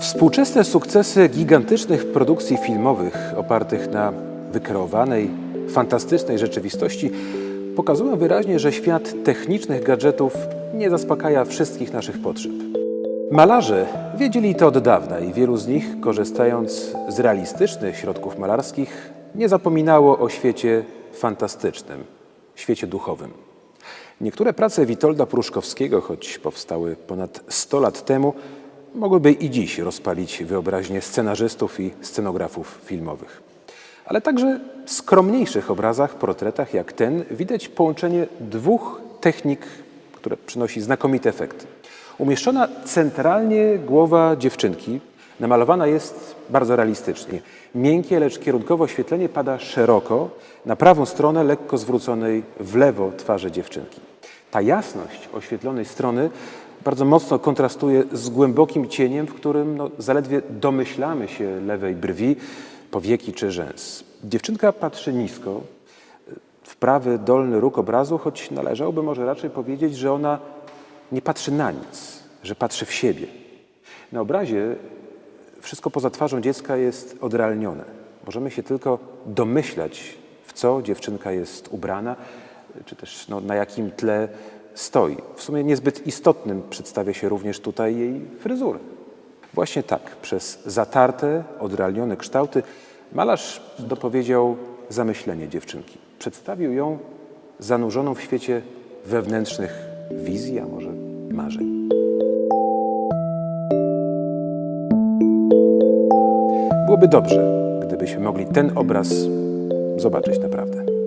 Współczesne sukcesy gigantycznych produkcji filmowych opartych na wykreowanej, fantastycznej rzeczywistości pokazują wyraźnie, że świat technicznych gadżetów nie zaspokaja wszystkich naszych potrzeb. Malarze wiedzieli to od dawna i wielu z nich, korzystając z realistycznych środków malarskich, nie zapominało o świecie fantastycznym, świecie duchowym. Niektóre prace Witolda Pruszkowskiego, choć powstały ponad 100 lat temu, mogłyby i dziś rozpalić wyobraźnię scenarzystów i scenografów filmowych. Ale także w skromniejszych obrazach, portretach jak ten, widać połączenie dwóch technik, które przynosi znakomity efekt. Umieszczona centralnie głowa dziewczynki namalowana jest bardzo realistycznie. Miękkie, lecz kierunkowe oświetlenie pada szeroko na prawą stronę lekko zwróconej w lewo twarzy dziewczynki. Ta jasność oświetlonej strony bardzo mocno kontrastuje z głębokim cieniem, w którym no, zaledwie domyślamy się lewej brwi, powieki czy rzęs. Dziewczynka patrzy nisko, w prawy dolny róg obrazu, choć należałoby może raczej powiedzieć, że ona nie patrzy na nic, że patrzy w siebie. Na obrazie wszystko poza twarzą dziecka jest odrealnione. Możemy się tylko domyślać, w co dziewczynka jest ubrana, czy też no, na jakim tle stoi. W sumie niezbyt istotnym przedstawia się również tutaj jej fryzura. Właśnie tak, przez zatarte, odrealnione kształty malarz dopowiedział zamyślenie dziewczynki. Przedstawił ją zanurzoną w świecie wewnętrznych wizji, a może marzeń. Byłoby dobrze, gdybyśmy mogli ten obraz zobaczyć naprawdę.